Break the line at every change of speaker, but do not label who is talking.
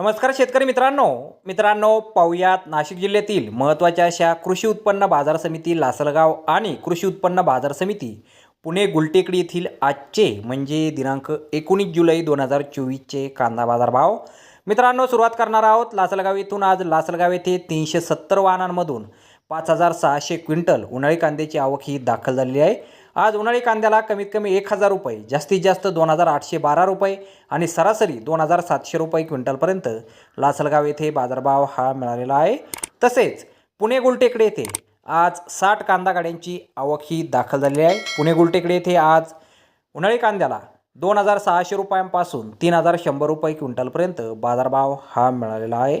नमस्कार शेतकरी मित्रांनो. मित्रांनो पाहुयात नाशिक जिल्ह्यातील महत्त्वाच्या अशा कृषी उत्पन्न बाजार समिती लासलगाव आणि कृषी उत्पन्न बाजार समिती पुणे गुलटेकडी येथील आजचे म्हणजे दिनांक एकोणीस जुलै दोन हजार चोवीसचे कांदा बाजार भाव मित्रांनो सुरुवात करणार आहोत लासलगाव येथून. आज लासलगाव येथे तीनशे सत्तर वाहनांमधून पाच हजार सहाशे क्विंटल उन्हाळी कांद्याची आवक ही दाखल झालेली आहे. आज उन्हाळी कांद्याला कमीत कमी एक हजार रुपये जास्तीत जास्त दोन हजार आठशे बारा रुपये आणि सरासरी दोन हजार सातशे रुपये क्विंटलपर्यंत लासलगाव येथे बाजारभाव हा मिळालेला आहे. तसेच पुणे गुलटेकडे येथे आज साठ कांदा गाड्यांची आवक ही दाखल झालेली आहे. पुणे गुलटेकडे येथे आज उन्हाळी कांद्याला दोन हजार सहाशे रुपयांपासून तीन हजार शंभर रुपये क्विंटलपर्यंत बाजारभाव हा मिळालेला आहे.